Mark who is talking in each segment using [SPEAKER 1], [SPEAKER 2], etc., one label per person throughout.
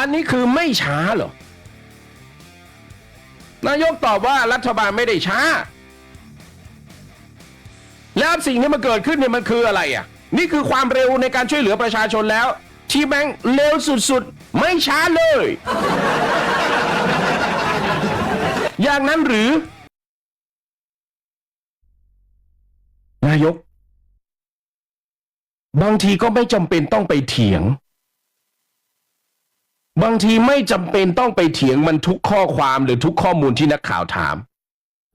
[SPEAKER 1] อันนี้คือไม่ช้าเหรอ นายกตอบว่ารัฐบาลไม่ได้ช้า แล้วสิ่งที่มันเกิดขึ้นเนี่ยมันคืออะไรอะ นี่คือความเร็วในการช่วยเหลือประชาชนแล้ว ที่แม่งเร็วสุดๆ ไม่ช้าเลย อย่างนั้นหรือ นายก บางทีก็ไม่จำเป็นต้องไปเถียง บางทีไม่จำเป็นต้องไปเถียงมันทุกข้อความหรือทุกข้อมูลที่นักข่าวถาม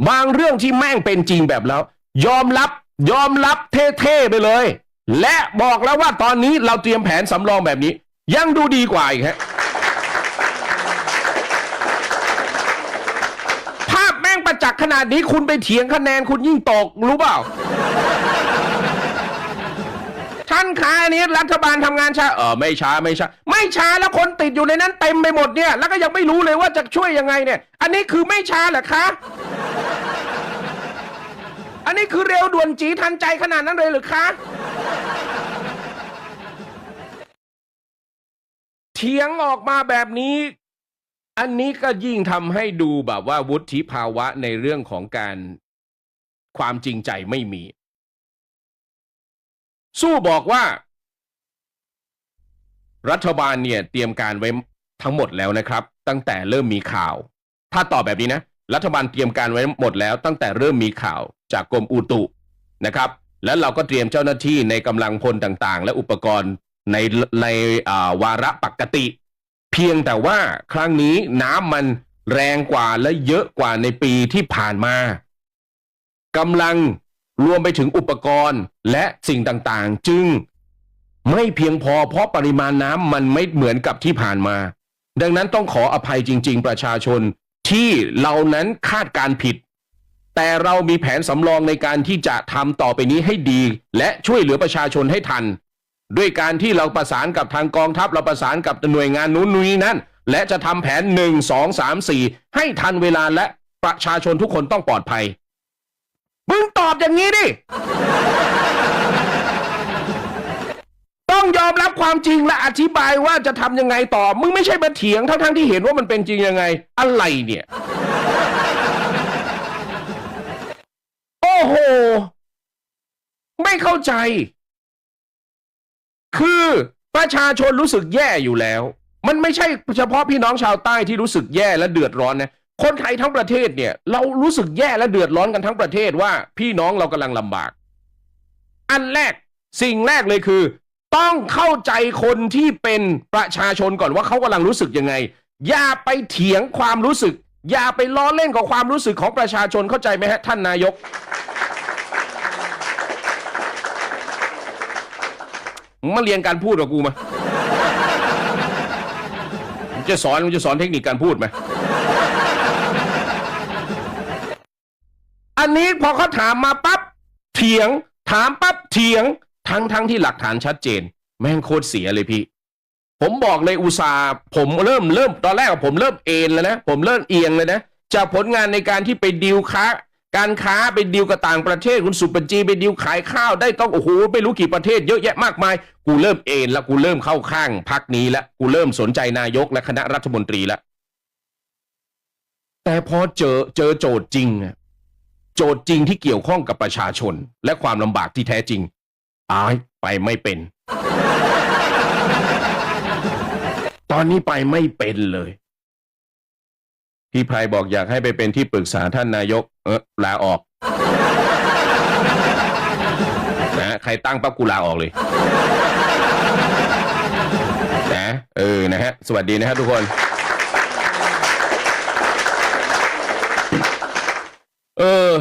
[SPEAKER 1] บางเรื่องที่แม่งเป็นจริงแบบแล้ว ยอมรับยอมรับเท่ๆไปเลย และบอกแล้วว่าตอนนี้เราเตรียมแผนสำรองแบบนี้ ยังดูดีกว่าอีกฮะภาพแม่งประจักษ์ขนาดนี้คุณไปเถียงคะแนนคุณยิ่งตกรู้เปล่า ท่านคะอันนี้รัฐบาลทำงานช้าเออไม่ช้าไม่ช้า ไม่ช้าแล้วคนติดอยู่ในนั้นเต็มไปหมดเนี่ย แล้วก็ยังไม่รู้เลยว่าจะช่วยยังไงเนี่ย อันนี้คือไม่ช้าเหรอคะอันนี้คือเร็วด่วนจีทันใจขนาดนั้นเลยหรือคะเถียงออกมาแบบนี้ อันนี้ก็ยิ่งทำให้ดูแบบว่าวุฒิภาวะในเรื่องของการความจริงใจไม่มี สู้บอกว่า รัฐบาลเนี่ยเตรียมการไว้ทั้งหมดแล้วนะครับ ตั้งแต่เริ่มมีข่าว ถ้าตอบแบบนี้นะ รัฐบาลเตรียมการไว้หมดแล้ว ตั้งแต่เริ่มมีข่าวจากกรมอุตุนะครับ แล้วเราก็เตรียมเจ้าหน้าที่ในกำลังพลต่างๆ และอุปกรณ์ในในาวาระปกติ เพียงแต่ว่าครั้งนี้น้ำมันแรงกว่าและเยอะกว่าในปีที่ผ่านมากำลัง รวมไปถึงอุปกรณ์และสิ่งต่างๆ จึงไม่เพียงพอเพราะปริมาณน้ำมันไม่เหมือนกับที่ผ่านมา ดังนั้นต้องขออภัยจริง ๆ ประชาชนที่เรานั้นคาดการผิด แต่เรามีแผนสำรองในการที่จะทำต่อไปนี้ให้ดี และช่วยเหลือประชาชนให้ทัน ด้วยการที่เราประสานกับทางกองทัพเราประสานกับหน่วยงานนู้นนี้นั่นและจะทำแผนหนึ่งสองสามสี่ให้ทันเวลาและประชาชนทุกคนต้องปลอดภัย มึงตอบอย่างนี้ดิ ต้องยอมรับความจริงและอธิบายว่าจะทำยังไงต่อ มึงไม่ใช่มาเถียงทั้งๆที่เห็นว่ามันเป็นจริงยังไง อะไรเนี่ย โอ้โห ไม่เข้าใจ คือประชาชนรู้สึกแย่อยู่แล้ว มันไม่ใช่เฉพาะพี่น้องชาวใต้ที่รู้สึกแย่และเดือดร้อนนะ คนไทยทั้งประเทศเนี่ย เรารู้สึกแย่และเดือดร้อนกันทั้งประเทศว่าพี่น้องเรากำลังลำบาก อันแรกสิ่งแรกเลยคือ ต้องเข้าใจคนที่เป็นประชาชนก่อนว่าเขากำลังรู้สึกยังไง อย่าไปเถียงความรู้สึก อย่าไปล้อเล่นกับความรู้สึกของประชาชนเข้าใจไหมฮะท่านนายก มาเรียนการพูดกับกูมามจะสอนมึงจะสอนเทคนิคการพูดไหม อันนี้พอเขาถามมาปั๊บเถียง ถามปั๊บเถียง ทั้งทั้งที่หลักฐานชัดเจน แม่งโคตรเสียเลยพี่ ผมบอกเลยอุตสาห์ผมเริ่มเริ่มตอนแรกผมเริ่มเอ็นแล้วนะผมเริ่มเอียงเลยนะจากผลงานในการที่ไปดีลค้า การค้าไปดีลกับต่างประเทศคุณสุปจีไปดีลขายข้าวได้ต้องโอ้โหไม่รู้กี่ประเทศเยอะแยะมากมาย กูเริ่มเอ็นแล้วกูเริ่มเข้าข้างพักนี้แล้วกูเริ่มสนใจนายกและคณะรัฐมนตรีแล้วแต่พอเจอเจอโจทย์จริงอะ โจทย์จริงที่เกี่ยวข้องกับประชาชน และความลำบากที่แท้จริงตายไปไม่เป็น ตอนนี้ไปไม่เป็นเลย พี่ไพรบอกอยากให้ไปเป็นที่ปรึกษาท่านนายก เออลาออกนะใครตั้งปั๊บกูลาออกเลยนะเออนะฮะ สวัสดีนะฮะทุกคน เออ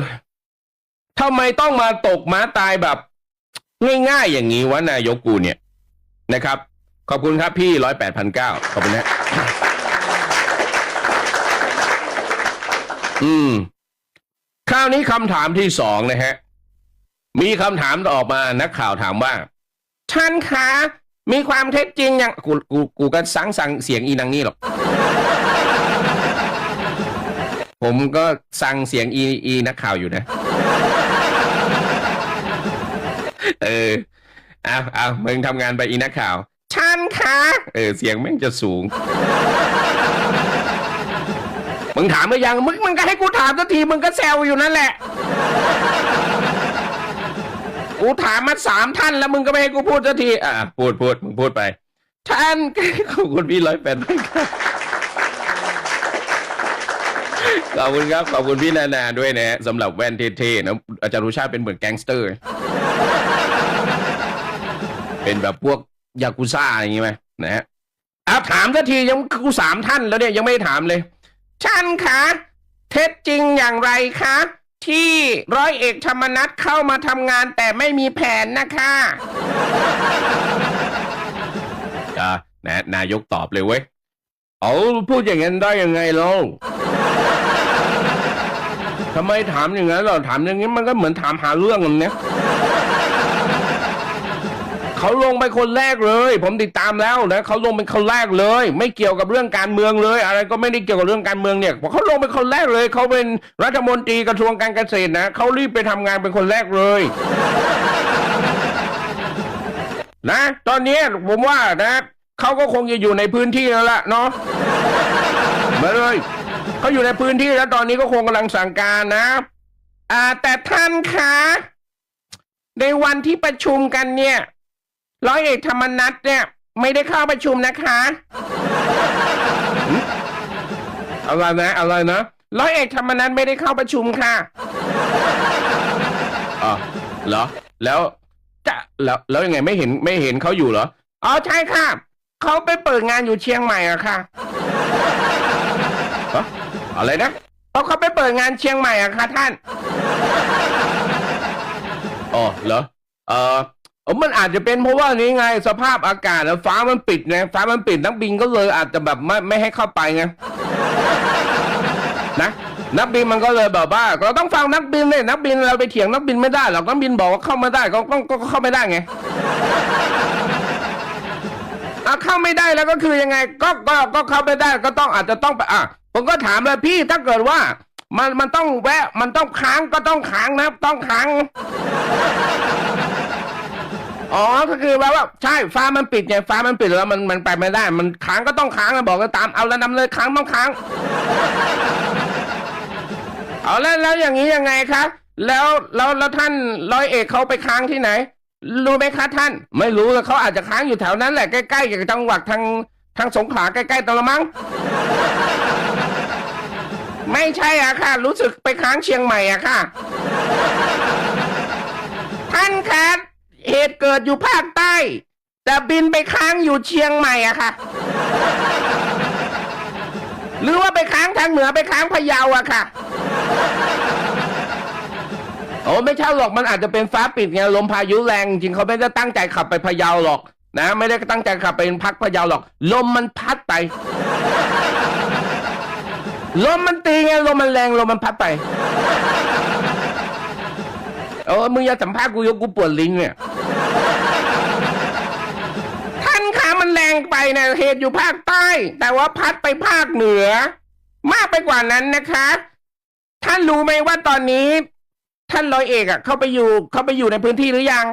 [SPEAKER 1] ทำไมต้องมาตกม้าตายแบบ ง่ายๆอย่างนี้วะนายกกูเนี่ยนะครับ ขอบคุณครับพี่ร้อยแปดพันเก้าขอบคุณนะอืม คราวนี้คำถามที่สองนะฮะ มีคำถามออกมานักข่าวถามว่าท่านคะมีความเท็จจริงอย่างกูกูกูก็สังสังเสียงอีนางนี่หรอก ผมก็สั่งเสียงอีอีนักข่าวอยู่นะ เออเอาเอามึงทำงานไปอีนักข่าวท่านคะเออ เสียงแม่งจะสูง มึงถามหรือยัง มึงมึงก็ให้กูถามสักที มึงก็แซวอยู่นั่นแหละ กูถามมาสามท่านแล้วมึงก็ไม่ให้กูพูดสักที อะ พูดพูดมึงพูดไป ท่านขอบคุณพี่ร้อยแปดท่านครับ ขอบคุณครับ ขอบคุณพี่นานาด้วยนะฮะสำหรับแว่นเท่ๆนะอาจารย์รุชาติเป็นเหมือนแก๊งสเตอร์ เป็นแบบพวกยากุซ่าอย่างงี้ไหมนะฮะอะถามสักทียังกูสามท่านแล้วเนี่ยยังไม่ได้ถามเลยท่านคะเท็จจริงอย่างไรคะ ที่ร้อยเอกธรรมนัฐเข้ามาทำงานแต่ไม่มีแผนนะคะอ่านะนายกตอบเลยเว้ยเอาพูดอย่างนั้นได้ยังไงล่ะ ทำไมถามอย่างนั้นเราถามอย่างนี้มันก็เหมือนถามหาเรื่องมันเนี่ยเขาลงไปคนแรกเลย ผมติดตามแล้วนะเขาลงเป็นคนแรกเลย ไม่เกี่ยวกับเรื่องการเมืองเลย อะไรก็ไม่ได้เกี่ยวกับเรื่องการเมืองเนี่ยเขาลงเป็นคนแรกเลยเขาเป็นรัฐมนตรีกระทรวงการเกษตรนะเขารีบไปทำงานเป็นคนแรกเลยนะตอนนี้ผมว่านะเขาก็คงจะอยู่ในพื้นที่แล้วล่ะเนาะมาเลย เขาอยู่ในพื้นที่แล้วตอนนี้ก็คงกำลังสั่งการนะ อ่า แต่ท่านคะในวันที่ประชุมกันเนี่ย ร้อยเอกธรรมนัฐเนี่ย ไม่ได้เข้าประชุมนะคะหึอะไรนะอะไรนะร้อยเอกธรรมนัฐไม่ได้เข้าประชุมค่ะอ๋อเหรอ แล้วจะแล้วแล้วยังไงไม่เห็นไม่เห็นเขาอยู่เหรออ๋อใช่ค่ะเขาไปเปิดงานอยู่เชียงใหม่อะค่ะฮะ อะไรนะเพราะเขาไปเปิดงานเชียงใหม่อะค่ะท่าน อ๋อเหรอ เออเออมันอาจจะเป็นเพราะว่านี้ไงสภาพอากาศแล้วฟ้ามันปิดไงฟ้ามันปิดนักบินก็เลยอาจจะแบบไม่ไม่ให้เข้าไปไงนะนักบินมันก็เลยแบบว่าเราต้องฟังนักบินเลยนักบินเราไปเถียงนักบินไม่ได้หรอกนักบินบอกว่าเข้ามาได้ก็ก็ก็ก็เข้าไม่ได้ไงอะเข้าไม่ได้แล้วก็คือยังไง ก็ก็ก็เข้าไม่ได้ก็ต้องอาจจะต้องไปอะ ผมก็ถามเลยพี่ถ้าเกิดว่า มันมันต้องแวะ มันต้องค้างก็ต้องค้างนะต้องค้างอ๋อก็คือแบบว่าใช่ฟ้ามันปิดไงฟ้ามันปิดแล้วมันมันไปไม่ได้ มันค้างก็ต้องค้างนะบอกกันตามเอาแล้วนำเลยค้างต้องค้าง เอาแล้วแล้วอย่างนี้ยังไงคะแล้วแล้วแล้วท่านร้อยเอกเขาไปค้างที่ไหน รู้ไหมคะท่าน ไม่รู้เลยเขาอาจจะค้างอยู่แถวนั้นแหละใกล้ๆกับจังหวัดทางทางสงขลาใกล้ๆตะละมั้ง ไม่ใช่อะค่ะ รู้สึกไปค้างเชียงใหม่อะค่ะ ท่านคะเหตุเกิดอยู่ภาคใต้ แต่บินไปค้างอยู่เชียงใหม่อะค่ะ หรือว่าไปค้างทางเหนือไปค้างพะเยาอะค่ะโอ้ไม่ใช่หรอกมันอาจจะเป็นฟ้าปิดไงลมพายุแรงจริงเขาไม่ได้ตั้งใจขับไปพะเยาหรอก นะ ไม่ได้ตั้งใจขับไปพักพะเยาหรอก ลมมันพัดไป ลมมันตีไงลมมันแรงลมมันพัดไปเออมึงอย่าสัมภาษณ์กูยกกูปวดลิ้นเนี่ยท่านคะมันแรงไปนะเหตุอยู่ภาคใต้ แต่ว่าพัดไปภาคเหนือ มากไปกว่านั้นนะคะ ท่านรู้ไหมว่าตอนนี้ ท่านร้อยเอกอะเข้าไปอยู่ เข้าไปอยู่ในพื้นที่หรือยัง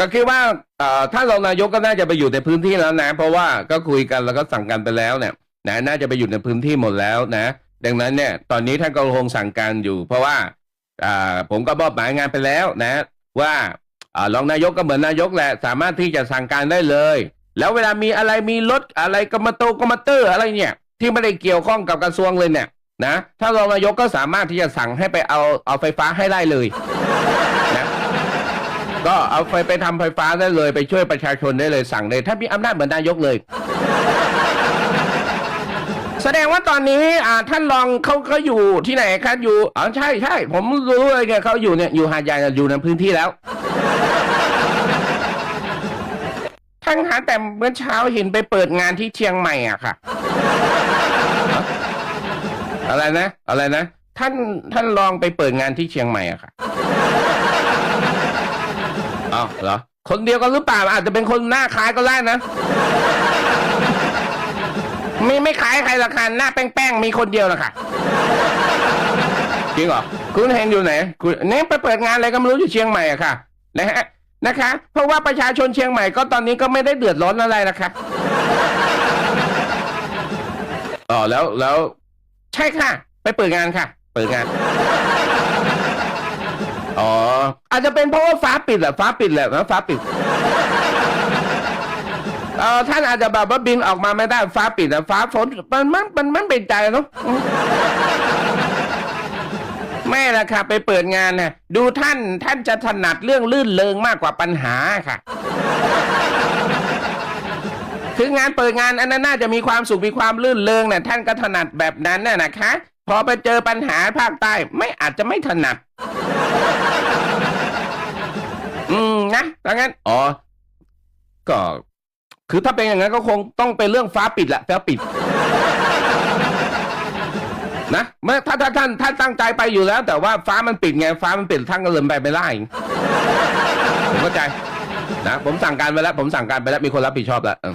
[SPEAKER 1] ก็คือว่าเอ่อท่านรองนายกก็น่าจะไปอยู่ในพื้นที่แล้วนะ เพราะว่าก็คุยกันแล้วก็สั่งการไปแล้วเนี่ยนะน่าจะไปอยู่ในพื้นที่หมดแล้วนะ ดังนั้นเนี่ย ตอนนี้ท่านก็คงสั่งการอยู่ เพราะว่าอ่าผมก็มอบหมายงานไปแล้วนะ ว่าอ่ารองนายกก็เหมือนนายกแหละ สามารถที่จะสั่งการได้เลย แล้วเวลามีอะไรมีรถอะไรกรรมโตกรรมเตอร์อะไรเนี่ย ที่ไม่ได้เกี่ยวข้องกับกระทรวงเลยเนี่ยนะถ้ารองนายกก็สามารถที่จะสั่งให้ไปเอาเอาไฟฟ้าให้ได้เลย ก็เอาไฟไปทำไฟฟ้าได้เลยไปช่วยประชาชนได้เลยสั่งเลยถ้ามีอำนาจเหมือนนายกเลย แสดงว่าตอนนี้อ่าท่านรองเขาเขาอยู่ที่ไหนครับอยู่อ๋อใช่ใช่ผมรู้เลยเนี่ยเขาอยู่เนี่ยอยู่หาดใหญ่อยู่ในพื้นที่แล้วท่านหาแต่เมื่อเช้าเห็นไปเปิดงานที่เชียงใหม่อะค่ะ อะไรนะ อะไรนะ ท่านท่านลองไปเปิดงานที่เชียงใหม่อะค่ะ อ้าวเหรอ คนเดียวกันหรือเปล่าอาจจะเป็นคนหน้าคล้ายก็ได้นะ ไม่ไม่ขายใครละค่ะหน้าแป้งๆ มีคนเดียวละค่ะจริงเหรอ คุณเห็นอยู่ไหนคุณเนี่ยไปเปิดงานอะไรก็ไม่รู้อยู่เชียงใหม่อะค่ะนะฮะนะคะ เพราะว่าประชาชนเชียงใหม่ก็ตอนนี้ก็ไม่ได้เดือดร้อนอะไรนะคะอ๋อแล้วแล้ว ใช่ค่ะ ไปเปิดงานค่ะ เปิดงาน อ๋อ อาจจะเป็นเพราะว่าฟ้าปิดแหละฟ้าปิดแหละนะฟ้าปิดเออท่านอาจจะแบบว่าบินออกมาไม่ได้ฟ้าปิดอะฟ้าฝนมันมันมันมันเป็นใจเนาะอืมแม่ละค่ะ ไปเปิดงานน่ะดูท่านท่านจะถนัดเรื่องลื่นเลงมากกว่าปัญหาค่ะ คืองานเปิดงานอันนั้นน่าจะมีความสุขมีความลื่นเลงน่ะท่านก็ถนัดแบบนั้นน่ะนะคะ พอไปเจอปัญหาภาคใต้ไม่อาจจะไม่ถนัด อืมนะดังนั้น อ๋อ ก็ คือถ้าเป็นอย่างนั้นก็คงต้องเป็นเรื่องฟ้าปิดแหละฟ้าปิด นะเมื่อถ้าถ้าท่านท่านตั้งใจไปอยู่แล้ว แต่ว่าฟ้ามันปิดไง ฟ้ามันปิดท่านก็เลยไปไม่ได้ผมเข้าใจนะผมสั่งการไปแล้ว ผมสั่งการไปแล้วมีคนรับผิดชอบแล้วเออ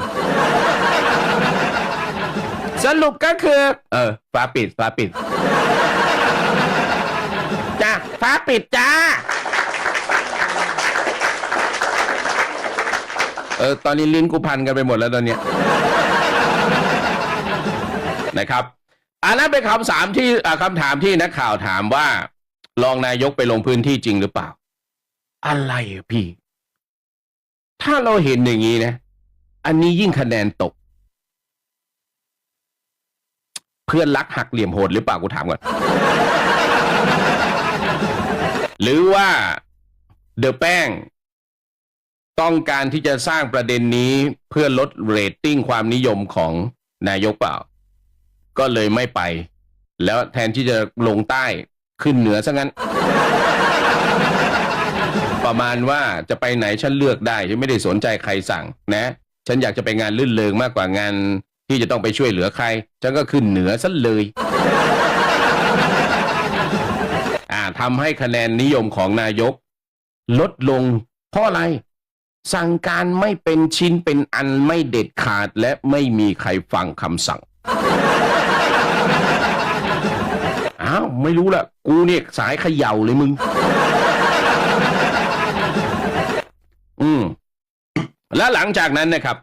[SPEAKER 1] สรุปก็คือ เออฟ้าปิดฟ้าปิดจ้าฟ้าปิดจ้า เออตอนนี้ลิ้นกูพันกันไปหมดแล้วตอนเนี้ยนะครับ อันนั้นเป็นคำถามที่คำถามที่นักข่าวถามว่า รองนายกไปลงพื้นที่จริงหรือเปล่า อะไรพี่ ถ้าเราเห็นอย่างนี้นะ อันนี้ยิ่งคะแนนตก เพื่อนรักหักเหลี่ยมโหดหรือเปล่ากูถามก่อน หรือว่า เดอะแป้ง ต้องการที่จะสร้างประเด็นนี้เพื่อลดเรตติ้งความนิยมของนายกเปล่า ก็เลยไม่ไป แล้วแทนที่จะลงใต้ขึ้นเหนือซะงั้น ประมาณว่าจะไปไหนฉันเลือกได้ฉันไม่ได้สนใจใครสั่งนะ ฉันอยากจะไปงานลื่นเลงมากกว่างานที่จะต้องไปช่วยเหลือใคร ฉันก็ขึ้นเหนือซะเลย อ่าทำให้คะแนนนิยมของนายก ลดลงเพราะอะไร สั่งการไม่เป็นชิ้นเป็นอันไม่เด็ดขาดและไม่มีใครฟังคำสั่ง อ้าว ไม่รู้ละกูเนี่ยสายเขย่าเลยมึง อืม แล้วหลังจากนั้นนะครับ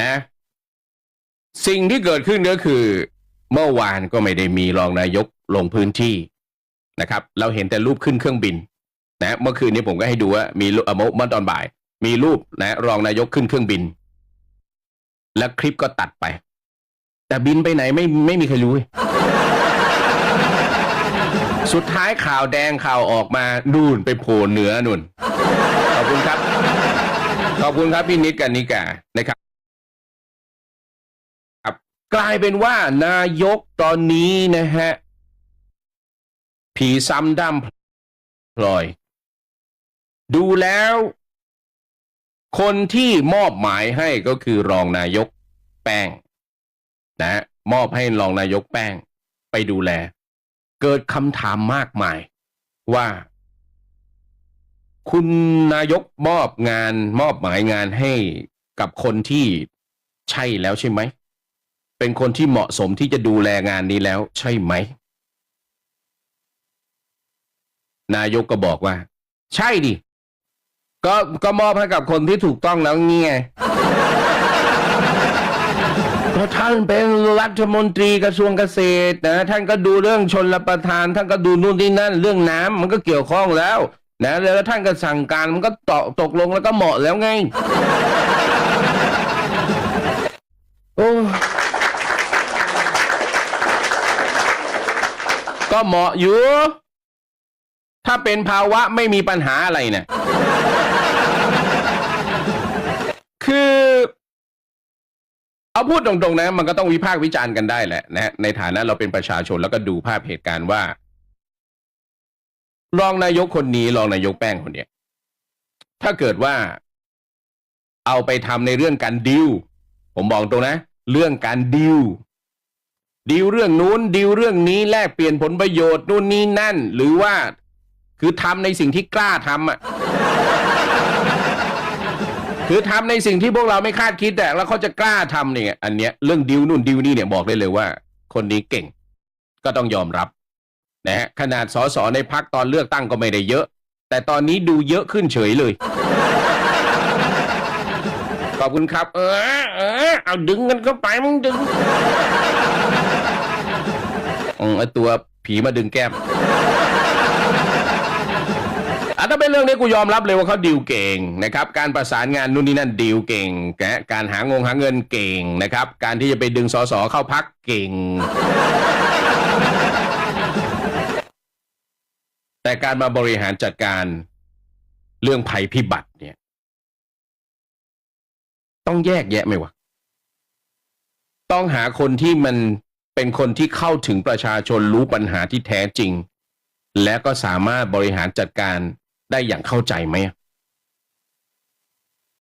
[SPEAKER 1] นะ สิ่งที่เกิดขึ้นก็คือ เมื่อวานก็ไม่ได้มีรองนายกลงพื้นที่นะครับ เราเห็นแต่รูปขึ้นเครื่องบิน นะเมื่อคืนนี้ผมก็ให้ดูว่ามีเมื่อตอนบ่าย มีรูปนะ รองนายกขึ้นเครื่องบิน แล้วคลิปก็ตัดไป แต่บินไปไหนไม่ไม่มีใครรู้ สุดท้ายข่าวแดงข่าวออกมานู่นไปโผล่เหนือนู่น ขอบคุณครับ ขอบคุณครับพี่นิดกันนิกานะครับครับกลายเป็นว่านายกตอนนี้นะฮะ ผีซ้ำด้ำพลอย ดูแล้ว คนที่มอบหมายให้ก็คือรองนายกแป้ง นะ มอบให้รองนายกแป้ง ไปดูแล เกิดคำถามมากมาย ว่า คุณนายกมอบงาน มอบหมายงานให้กับคนที่ใช่แล้วใช่ไหม เป็นคนที่เหมาะสมที่จะดูแลงานนี้แล้วใช่ไหม นายกก็บอกว่า ใช่ดิ ก็ก็มอบให้กับคนที่ถูกต้องแล้วเงี้ยก็ท่านเป็นรัฐมนตรีกระทรวงเกษตรนะท่านก็ดูเรื่องชนรประทาน ท่านก็ดูนู่นนี่นั่น เรื่องน้ำมันก็เกี่ยวข้องแล้ว นะแล้วท่านก็สั่งการมันก็ตอตกลงแล้วก็เหมาะแล้วไง โอ้ก็เหมาะอยู่ ถ้าเป็นภาวะไม่มีปัญหาอะไรเนี่ย คือ เอาพูดตรงๆนะ มันก็ต้องวิพากษ์วิจารณ์กันได้แหละนะในฐานะเราเป็นประชาชนแล้วก็ดูภาพเหตุการณ์ว่า รองนายกคนนี้รองนายกแป้งคนเนี้ยถ้าเกิดว่า เอาไปทำในเรื่องการดิวผมบอกตรงนะ เรื่องการดิวดิวเรื่องนู้นดิวเรื่องนี้แลกเปลี่ยนผลประโยชน์นู่นนี่นั่น หรือว่าคือทำในสิ่งที่กล้าทำอะ คือทำในสิ่งที่พวกเราไม่คาดคิดแต่แล้วเขาจะกล้าทำเนี่ยอันเนี้ยเรื่องดิวนู่นดิวนี่เนี่ยบอกได้เลยว่า คนนี้เก่ง ก็ต้องยอมรับนะฮะขนาดสสในพักตอนเลือกตั้งก็ไม่ได้เยอะ แต่ตอนนี้ดูเยอะขึ้นเฉยเลยขอบคุณครับ เออเออเอาดึงกันเข้าไปมึงดึงอือตัวผีมาดึงแก้ม อะถ้าเป็นเรื่องนี้กูยอมรับเลยว่าเขาดีลเก่งนะครับ การประสานงานนู่นนี่นั่นดีลเก่งแกะการหางงหาเงินเก่งนะครับ การที่จะไปดึงสสเข้าพักเก่ง แต่การมาบริหารจัดการเรื่องภัยพิบัติเนี่ย ต้องแยกแยะไหมวะ ต้องหาคนที่มันเป็นคนที่เข้าถึงประชาชนรู้ปัญหาที่แท้จริงและก็สามารถบริหารจัดการ ได้อย่างเข้าใจไหม